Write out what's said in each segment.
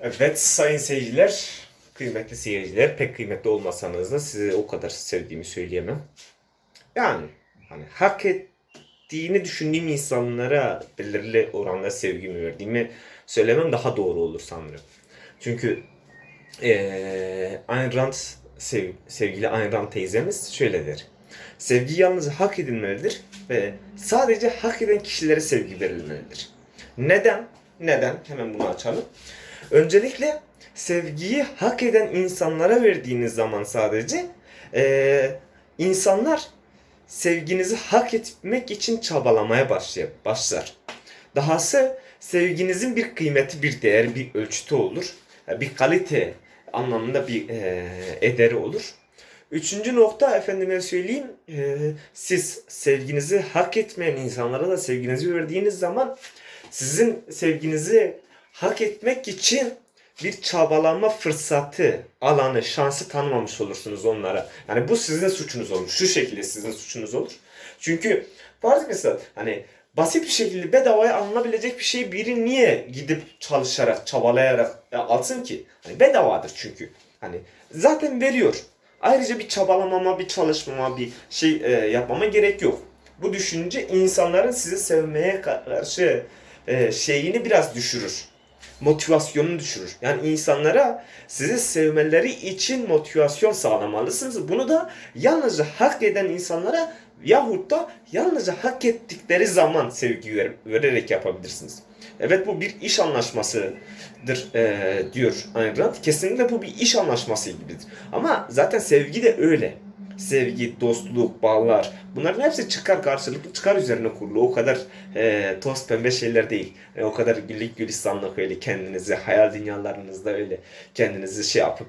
Evet sayın seyirciler, kıymetli seyirciler, pek kıymetli olmasanız da size o kadar sevdiğimi söyleyemem. Yani hani hak ettiğini düşündüğüm insanlara belirli oranda sevgimi verdiğimi söylemem daha doğru olur sanırım. Çünkü eee Ayn Rand, sev- sevgili Ayn Rand teyzemiz şöyle der. Sevgi yalnız hak edilmelidir ve sadece hak eden kişilere sevgi verilmelidir. Neden? Neden? Hemen bunu açalım. Öncelikle sevgiyi hak eden insanlara verdiğiniz zaman sadece eee, insanlar sevginizi hak etmek için çabalamaya başlar. Dahası sevginizin bir kıymeti, bir değeri, bir ölçütü olur. Bir kalite anlamında bir eee, ederi olur. Üçüncü nokta efendime söyleyeyim eee, siz sevginizi hak etmeyen insanlara da sevginizi verdiğiniz zaman sizin sevginizi hak etmek için bir çabalama fırsatı, alanı, şansı tanımamış olursunuz onlara. Yani bu sizin suçunuz olur. Şu şekilde sizin suçunuz olur. Çünkü farz misal hani basit bir şekilde bedavaya alınabilecek bir şeyi biri niye gidip çalışarak, çabalayarak alsın ki? Hani bedavadır çünkü. Hani zaten veriyor. Ayrıca bir çabalamama, bir çalışmama, bir şey e, yapmama gerek yok. Bu düşünce insanların sizi sevmeye karşı e, şeyini biraz düşürür. Motivasyonunu düşürür. Yani insanlara sizi sevmeleri için motivasyon sağlamalısınız. Bunu da yalnızca hak eden insanlara yahut da yalnızca hak ettikleri zaman sevgi ver- vererek yapabilirsiniz. Evet bu bir iş anlaşmasıdır e, diyor Ayn Rand. Kesinlikle bu bir iş anlaşması gibidir. Ama zaten sevgi de öyle. Sevgi, dostluk, bağlar bunların hepsi çıkar karşılıklı çıkar üzerine kurulu. O kadar e, toz pembe şeyler değil. E, o kadar güllük gülistanlık öyle kendinizi hayal dünyalarınızda öyle kendinizi şey yapıp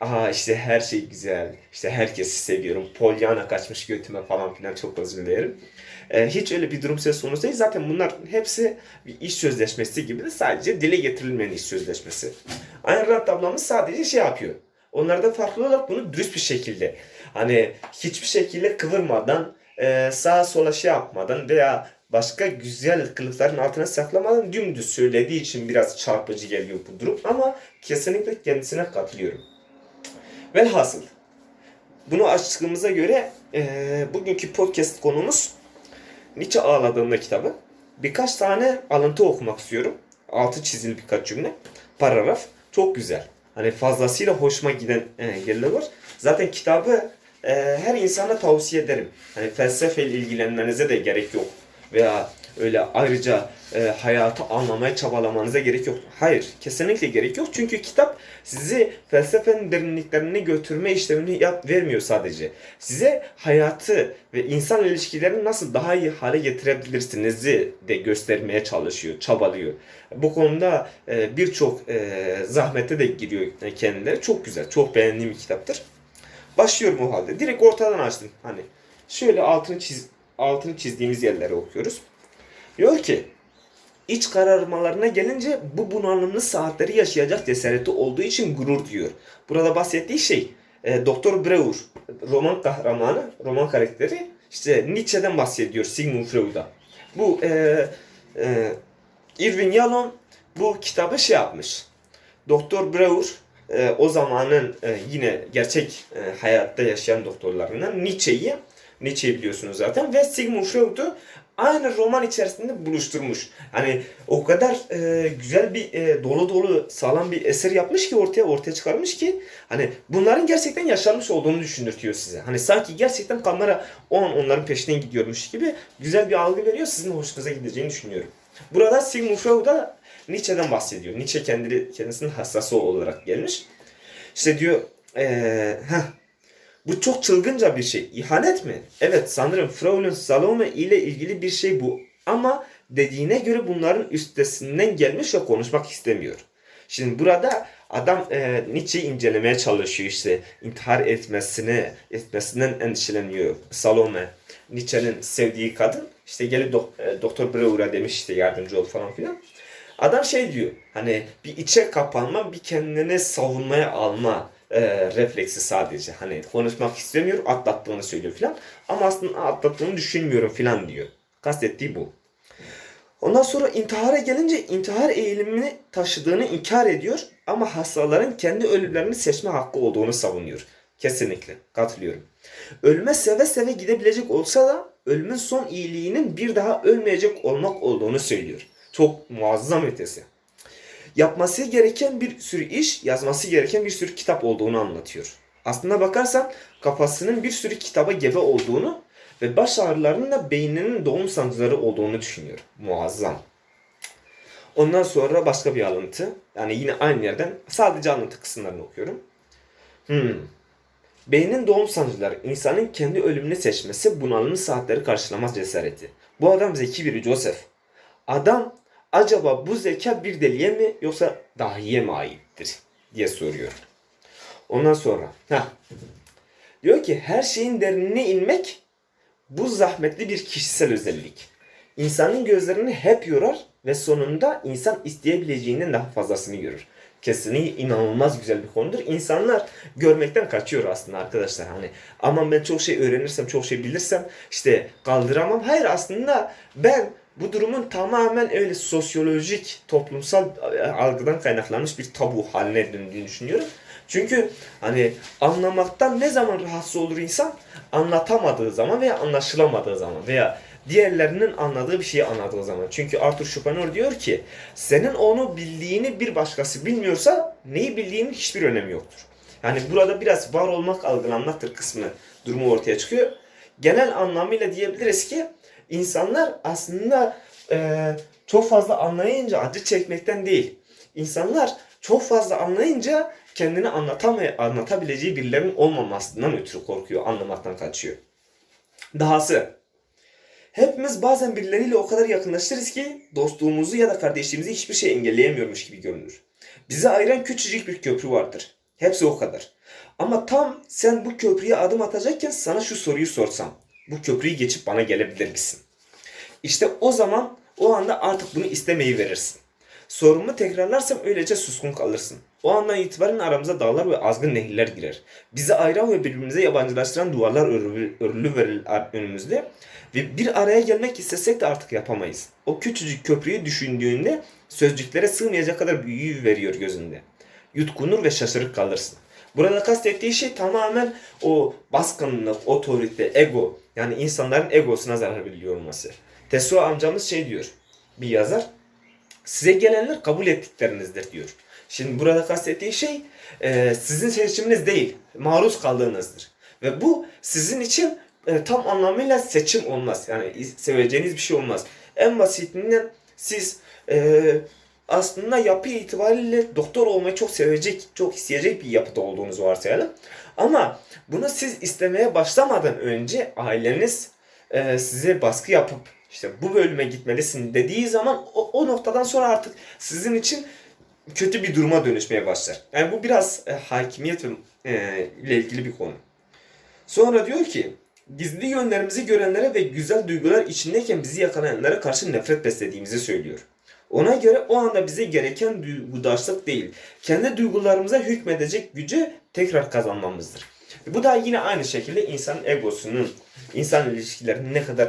Aa işte her şey güzel. işte herkesi seviyorum. Pollyanna kaçmış götüme falan filan çok özür dilerim. E, hiç öyle bir durum söz konusu değil. Zaten bunlar hepsi bir iş sözleşmesi gibi de sadece dile getirilmeyen iş sözleşmesi. Ayn Rand ablamız sadece şey yapıyor. Onlardan farklı olarak bunu dürüst bir şekilde hani hiçbir şekilde kıvırmadan e, sağa sola şey yapmadan veya başka güzel kılıfların altına saklamadan dümdüz söylediği için biraz çarpıcı geliyor bu durum ama kesinlikle kendisine katılıyorum. Velhasıl bunu açtığımıza göre e, bugünkü podcast konumuz Nietzsche Ağladığında kitabı. Birkaç tane alıntı okumak istiyorum. Altı çizili birkaç cümle. Paragraf. Çok güzel. Hani fazlasıyla hoşuma giden e, yerler var. Zaten kitabı e, her insana tavsiye ederim. Hani felsefeyle ilgilenmenize de gerek yok. Veya öyle ayrıca e, hayatı anlamaya çabalamanıza gerek yok. Hayır, kesinlikle gerek yok. Çünkü kitap sizi felsefenin derinliklerine götürme işlemini yap vermiyor sadece. Size hayatı ve insan ilişkilerini nasıl daha iyi hale getirebilirsinizi de göstermeye çalışıyor, çabalıyor. Bu konuda e, birçok e, zahmete de giriyor kendileri. Çok güzel, çok beğendiğim bir kitaptır. Başlıyorum o halde. Direkt ortadan açtım. Hani şöyle altını çiz altını çizdiğimiz yerleri okuyoruz. Diyor ki iç kararmalarına gelince bu bunalımlı saatleri yaşayacak cesareti olduğu için gurur diyor. Burada bahsettiği şey e, Doktor Breuer roman kahramanı, roman karakteri işte Nietzsche'den bahsediyor Sigmund Freud'a. Bu e, e, Irving Yalom bu kitabı şey yapmış. Doktor Breuer e, o zamanın e, yine gerçek e, hayatta yaşayan doktorlarından Nietzsche'yi Nietzsche'yi biliyorsunuz zaten ve Sigmund Freud'u aynı roman içerisinde buluşturmuş. Hani o kadar e, güzel bir e, dolu dolu sağlam bir eser yapmış ki ortaya ortaya çıkarmış ki hani bunların gerçekten yaşanmış olduğunu düşündürtüyor size. Hani sanki gerçekten kamera o an onların peşinden gidiyormuş gibi güzel bir algı veriyor. Sizin hoşunuza gideceğini düşünüyorum. Burada Sigmund Freud'a Nietzsche'den bahsediyor. Nietzsche kendi, kendisinin hassası olarak gelmiş. İşte diyor heh, bu çok çılgınca bir şey. İhanet mi? Evet sanırım Fraulein Salome ile ilgili bir şey bu. Ama dediğine göre bunların üstesinden gelmiş ve konuşmak istemiyor. Şimdi burada adam e, Nietzsche'yi incelemeye çalışıyor işte intihar etmesine etmesinden endişeleniyor Salome. Nietzsche'nin sevdiği kadın işte gelip dok- Doktor Breuer'a demiş işte yardımcı ol falan filan. Adam şey diyor hani bir içe kapanma bir kendini savunmaya alma e, refleksi sadece. Hani konuşmak istemiyor atlattığını söylüyor filan. Ama aslında atlattığını düşünmüyorum filan diyor. Kastettiği bu. Ondan sonra intihara gelince intihar eğilimini taşıdığını inkar ediyor ama hastaların kendi ölümlerini seçme hakkı olduğunu savunuyor. Kesinlikle katılıyorum. Ölüme seve seve gidebilecek olsa da ölümün son iyiliğinin bir daha ölmeyecek olmak olduğunu söylüyor. Çok muazzam ötesi. Yapması gereken bir sürü iş, yazması gereken bir sürü kitap olduğunu anlatıyor. Aslına bakarsan kafasının bir sürü kitaba gebe olduğunu ve baş ağrılarının da beyninin doğum sancıları olduğunu düşünüyor. Muazzam. Ondan sonra başka bir alıntı. Yani yine aynı yerden sadece alıntı kısımlarını okuyorum. Hmm. Beynin doğum sancıları, insanın kendi ölümünü seçmesi bunalımlı saatleri karşılamaz cesareti. Bu adam zeki biri Joseph. Adam acaba bu zeka bir deliye mi yoksa dahiye mi aittir diye soruyor. Ondan sonra heh, diyor ki her şeyin derinine inmek bu zahmetli bir kişisel özellik. İnsanın gözlerini hep yorar ve sonunda insan isteyebileceğinden daha fazlasını görür. Kesinlikle inanılmaz güzel bir konudur. İnsanlar görmekten kaçıyor aslında arkadaşlar. Hani aman ben çok şey öğrenirsem, çok şey bilirsem işte kaldıramam. Hayır aslında ben bu durumun tamamen öyle sosyolojik, toplumsal e, algıdan kaynaklanmış bir tabu haline döndüğünü düşünüyorum. Çünkü hani anlamaktan ne zaman rahatsız olur insan? Anlatamadığı zaman veya anlaşılamadığı zaman veya diğerlerinin anladığı bir şeyi anladığı zaman. Çünkü Arthur Schopenhauer diyor ki senin onu bildiğini bir başkası bilmiyorsa neyi bildiğinin hiçbir önemi yoktur. Yani burada biraz var olmak algılanmaktır kısmı durumu ortaya çıkıyor. Genel anlamıyla diyebiliriz ki insanlar aslında e, çok fazla anlayınca acı çekmekten değil. İnsanlar çok fazla anlayınca kendini anlatamay anlatabileceği birilerinin olmamasından ötürü korkuyor, anlamaktan kaçıyor. Dahası hepimiz bazen birileriyle o kadar yakınlaşırız ki dostluğumuzu ya da kardeşliğimizi hiçbir şey engelleyemiyormuş gibi görünür. Bizi ayıran küçücük bir köprü vardır. Hepsi o kadar. Ama tam sen bu köprüye adım atacakken sana şu soruyu sorsam. Bu köprüyü geçip bana gelebilir misin? İşte o zaman o anda artık bunu istemeyi verirsin. Sorumu tekrarlarsam öylece suskun kalırsın. O andan itibaren aramıza dağlar ve azgın nehirler girer. Bizi ayıran ve birbirimize yabancılaştıran duvarlar örülü, verir önümüzde. Ve bir araya gelmek istesek de artık yapamayız. O küçücük köprüyü düşündüğünde sözcüklere sığmayacak kadar büyüğü veriyor gözünde. Yutkunur ve şaşırıp kalırsın. Burada kastettiği şey tamamen o baskınlık, otorite, ego. Yani insanların egosuna zarar veriliyor olması. Teso amcamız şey diyor. Bir yazar. Size gelenler kabul ettiklerinizdir diyor. Şimdi burada kastettiği şey e, sizin seçiminiz değil, maruz kaldığınızdır. Ve bu sizin için e, tam anlamıyla seçim olmaz. Yani seveceğiniz bir şey olmaz. En basitinden siz e, aslında yapı itibariyle doktor olmayı çok sevecek, çok isteyecek bir yapıda olduğunuzu varsayalım. Ama bunu siz istemeye başlamadan önce aileniz e, size baskı yapıp işte bu bölüme gitmelisin dediği zaman o, o noktadan sonra artık sizin için kötü bir duruma dönüşmeye başlar. Yani bu biraz e, hakimiyet e, ile ilgili bir konu. Sonra diyor ki gizli yönlerimizi görenlere ve güzel duygular içindeyken bizi yakalayanlara karşı nefret beslediğimizi söylüyor. Ona göre o anda bize gereken duygudaşlık değil, kendi duygularımıza hükmedecek gücü tekrar kazanmamızdır. Bu da yine aynı şekilde insanın egosunun, insan ilişkilerinin ne kadar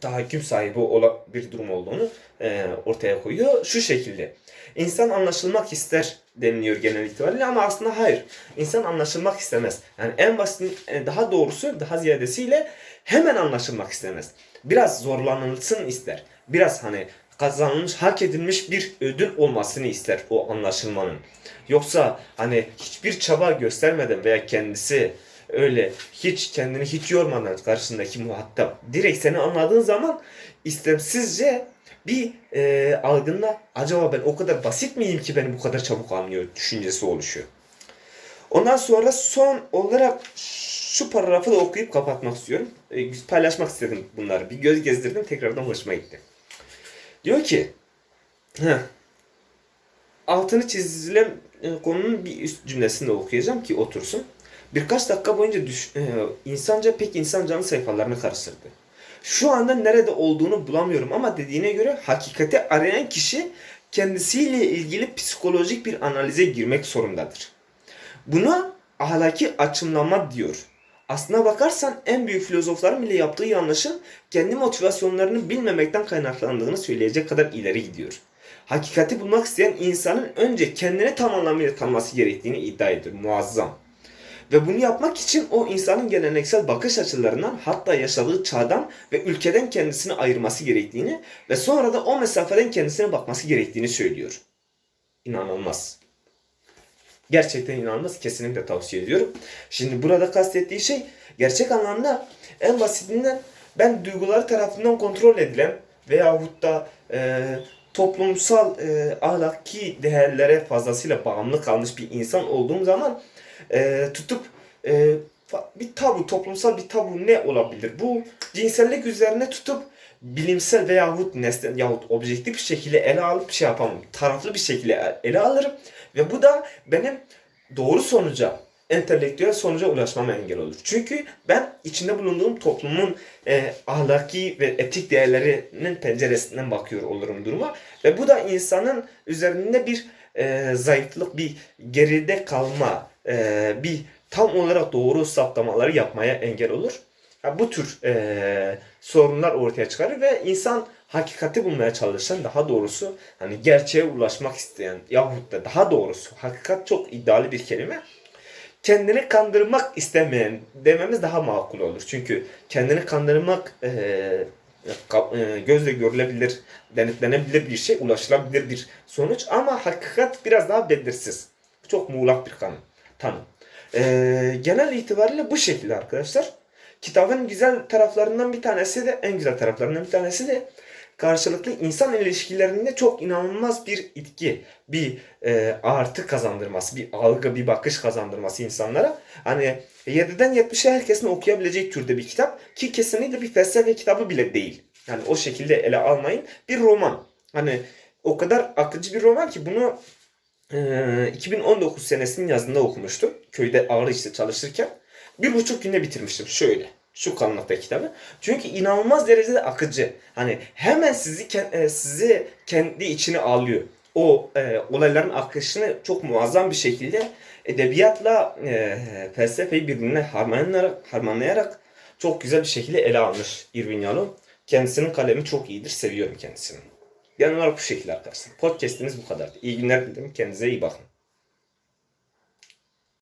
tahakküm sahibi olan bir durum olduğunu e, ortaya koyuyor. Şu şekilde. İnsan anlaşılmak ister deniliyor genel itibariyle ama aslında hayır. İnsan anlaşılmak istemez. Yani en basit, e, daha doğrusu, daha ziyadesiyle hemen anlaşılmak istemez. Biraz zorlanılsın ister. Biraz hani kazanılmış, hak edilmiş bir ödül olmasını ister o anlaşılmanın. Yoksa hani hiçbir çaba göstermeden veya kendisi öyle hiç kendini hiç yormadan karşısındaki muhatap direkt seni anladığın zaman istemsizce bir e, algında acaba ben o kadar basit miyim ki beni bu kadar çabuk anlıyor düşüncesi oluşuyor. Ondan sonra son olarak şu paragrafı da okuyup kapatmak istiyorum. E, paylaşmak istedim bunları. Bir göz gezdirdim tekrardan hoşuma gitti. Diyor ki heh, altını çizilen e, konunun bir üst cümlesini de okuyacağım ki otursun. Birkaç dakika boyunca düş, e, insanca pek insancanın sayfalarını karıştırdı. Şu anda nerede olduğunu bulamıyorum ama dediğine göre hakikati arayan kişi kendisiyle ilgili psikolojik bir analize girmek zorundadır. Buna ahlaki açımlama diyor. Aslına bakarsan en büyük filozofların bile yaptığı yanlışın kendi motivasyonlarını bilmemekten kaynaklandığını söyleyecek kadar ileri gidiyor. Hakikati bulmak isteyen insanın önce kendini tam anlamıyla tanıması gerektiğini iddia ediyor. Muazzam. Ve bunu yapmak için o insanın geleneksel bakış açılarından hatta yaşadığı çağdan ve ülkeden kendisini ayırması gerektiğini ve sonra da o mesafeden kendisine bakması gerektiğini söylüyor. İnanılmaz. Gerçekten inanılmaz. Kesinlikle tavsiye ediyorum. Şimdi burada kastettiği şey gerçek anlamda en basitinden ben duyguları tarafından kontrol edilen veyahut da e, toplumsal e, ahlaki değerlere fazlasıyla bağımlı kalmış bir insan olduğum zaman e, tutup e, bir tabu, toplumsal bir tabu ne olabilir? Bu cinsellik üzerine tutup bilimsel veyahut nesnel yahut objektif bir şekilde ele alıp şey yapamam. Taraflı bir şekilde ele alırım ve bu da benim doğru sonuca, entelektüel sonuca ulaşmama engel olur. Çünkü ben içinde bulunduğum toplumun e, ahlaki ve etik değerlerinin penceresinden bakıyor olurum duruma ve bu da insanın üzerinde bir e, zayıflık, bir geride kalma, e, bir tam olarak doğru saptamaları yapmaya engel olur. Ya bu tür e, sorunlar ortaya çıkarır ve insan hakikati bulmaya çalışan daha doğrusu hani gerçeğe ulaşmak isteyen yahut da daha doğrusu hakikat çok iddialı bir kelime kendini kandırmak istemeyen dememiz daha makul olur. Çünkü kendini kandırmak e, e, gözle görülebilir, denetlenebilir bir şey, ulaşılabilir bir sonuç ama hakikat biraz daha belirsiz. Çok muğlak bir kanı, tanım. E, genel itibariyle bu şekilde arkadaşlar. Kitabın güzel taraflarından bir tanesi de, en güzel taraflarından bir tanesi de karşılıklı insan ilişkilerinde çok inanılmaz bir itki, bir e, artı kazandırması, bir algı, bir bakış kazandırması insanlara. Hani 7'den 70'e herkesin okuyabileceği türde bir kitap ki kesinlikle bir felsefe kitabı bile değil. Yani o şekilde ele almayın. Bir roman. Hani o kadar akıcı bir roman ki bunu e, 2019 senesinin yazında okumuştum. Köyde ağır işte çalışırken. Bir buçuk günde bitirmiştim şöyle. Şu kalınlıkta kitabı. Çünkü inanılmaz derecede akıcı. Hani hemen sizi e, sizi kendi içine alıyor. O e, olayların akışını çok muazzam bir şekilde edebiyatla e, felsefeyi birbirine harmanlayarak, harmanlayarak çok güzel bir şekilde ele almış Irvin Yalom. Kendisinin kalemi çok iyidir. Seviyorum kendisini. Genel olarak bu şekilde arkadaşlar. Podcast'imiz bu kadar. İyi günler dilerim. Kendinize iyi bakın.